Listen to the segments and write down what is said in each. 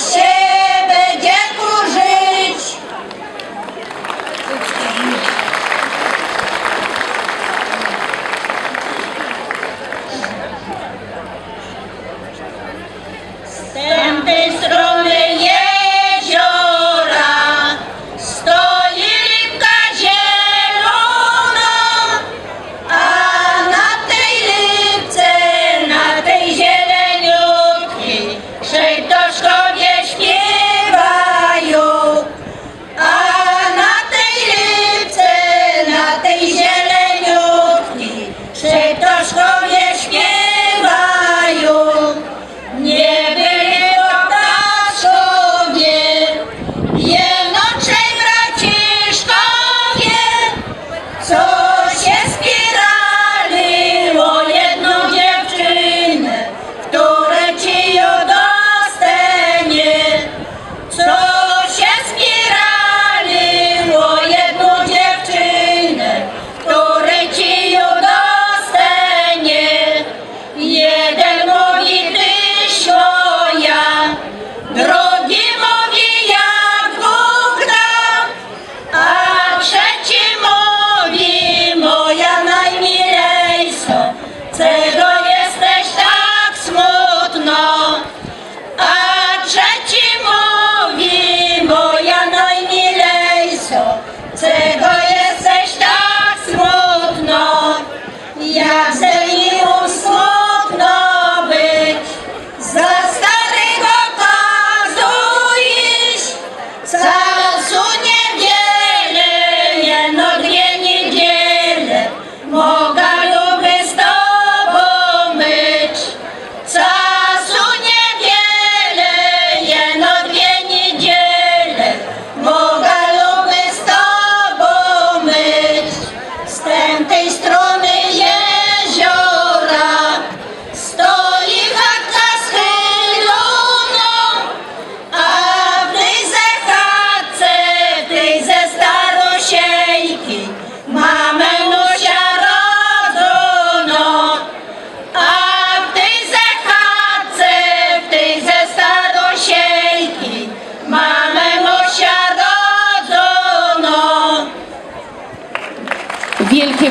się będzie kurzyć. Z tędy strony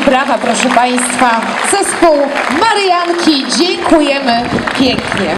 Brawa, proszę Państwa. Zespół Marianki. Dziękujemy pięknie.